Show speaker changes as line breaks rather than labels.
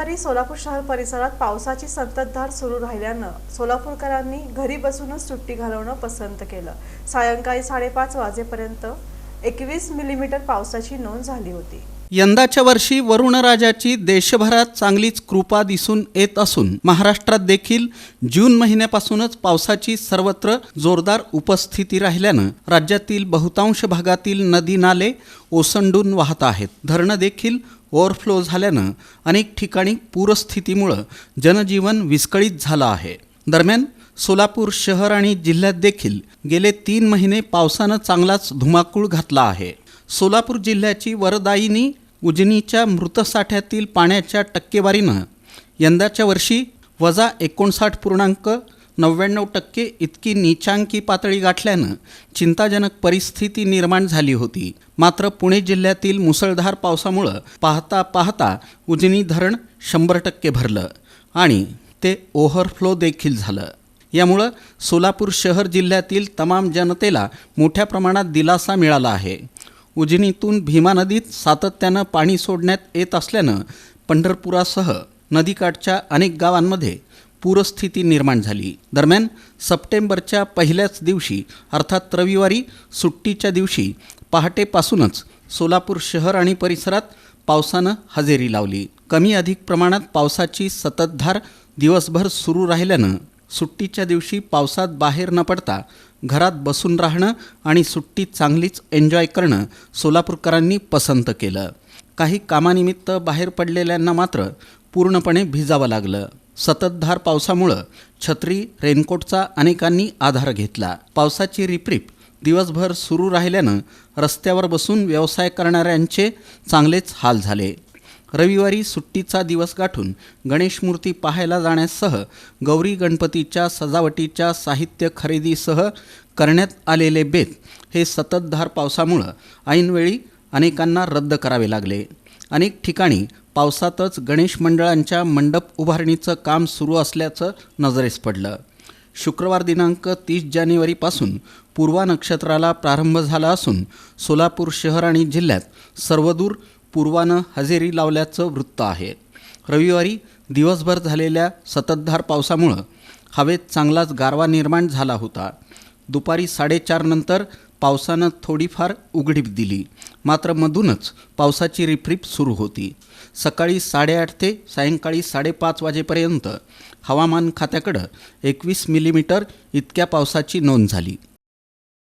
रविवारी सोलापूर शहर परिसरात पावसाची संततधार सुरू राहिल्यानं सोलापूरकरांनी घरी बसूनच सुट्टी घालवणं पसंत केलं. सायंकाळी साडेपाच वाजेपर्यंत एकवीस मिलीमीटर पावसाची नोंद झाली होती.
यंदाच्या वर्षी वरुणराजाची देशभरात चांगलीच कृपा दिसून येत असून महाराष्ट्रात देखील जून महिन्यापासूनच पावसाची सर्वत्र जोरदार उपस्थिती राहिल्यानं राज्यातील बहुतांश भागातील नदी नाले ओसंडून वाहत आहेत. धरणं देखील ओव्हरफ्लो झाल्यानं अनेक ठिकाणी पूरस्थितीमुळं जनजीवन विस्कळीत झालं आहे. दरम्यान सोलापूर शहर आणि जिल्ह्यात देखील गेले तीन महिने पावसानं चांगलाच धुमाकूळ घातला आहे. सोलापूर जिल्ह्याची वरदायिनी उजनीच्या मृतसाठ्यातील पाण्याच्या टक्केवारीनं यंदाच्या वर्षी वजा एकोणसाठ पूर्णांक नव्याण्णव टक्के इतकी नीचांकी पातळी गाठल्यानं चिंताजनक परिस्थिती निर्माण झाली होती. मात्र पुणे जिल्ह्यातील मुसळधार पावसामुळं पाहता पाहता उजनी धरण शंभर टक्के भरलं आणि ते ओव्हरफ्लो देखील झालं. यामुळं सोलापूर शहर जिल्ह्यातील तमाम जनतेला मोठ्या प्रमाणात दिलासा मिळाला आहे. उजनीतून भीमा नदीत सातत्यानं पाणी सोडण्यात येत असल्यानं पंढरपुरासह नदीकाठच्या अनेक गावांमध्ये पूरस्थिती निर्माण झाली. दरम्यान सप्टेंबरच्या पहिल्याच दिवशी अर्थात रविवारी सुट्टीच्या दिवशी पहाटेपासूनच सोलापूर शहर आणि परिसरात पावसानं हजेरी लावली. कमी अधिक प्रमाणात पावसाची सततधार दिवसभर सुरू राहिल्यानं सुट्टीच्या दिवशी पावसात बाहेर न पडता घरात बसून राहणं आणि सुट्टी चांगलीच एन्जॉय करणं सोलापूरकरांनी पसंत केलं. काही कामानिमित्त बाहेर पडलेल्यांना मात्र पूर्णपणे भिजावं लागलं. सततधार पावसामुळं छत्री रेनकोटचा अनेकांनी आधार घेतला. पावसाची रिपरिप दिवसभर सुरू राहिल्यानं रस्त्यावर बसून व्यवसाय करणाऱ्यांचे चांगलेच हाल झाले. रविवारी सुट्टीचा दिवस गाठून गणेश मूर्ती पाहायला जाण्यासह गौरी गणपतीच्या सजावटीच्या साहित्य खरेदीसह करण्यात आलेले बेत हे सततधार पावसामुळं ऐनवेळी अनेकांना रद्द करावे लागले. अनेक ठिकाणी पावसातच गणेश मंडळांच्या मंडप उभारणीचं काम सुरू असल्याचं नजरेस पडलं. शुक्रवार दिनांक तीस जानेवारीपासून पूर्वा नक्षत्राला प्रारंभ झाला असून सोलापूर शहर आणि जिल्ह्यात सर्वदूर पूर्वानं हजेरी लावल्याचं वृत्त आहे. रविवारी दिवसभर झालेल्या सततधार पावसामुळं हवेत चांगलाच गारवा निर्माण झाला होता. दुपारी साडेचारनंतर पावसानं थोडीफार उघडीप दिली. मात्र मधूनच पावसाची रिपरिप सुरू होती. सकाळी साडेआठ ते सायंकाळी साडेपाच वाजेपर्यंत हवामान खात्याकडं एकवीस मिलीमीटर इतक्या पावसाची नोंद झाली.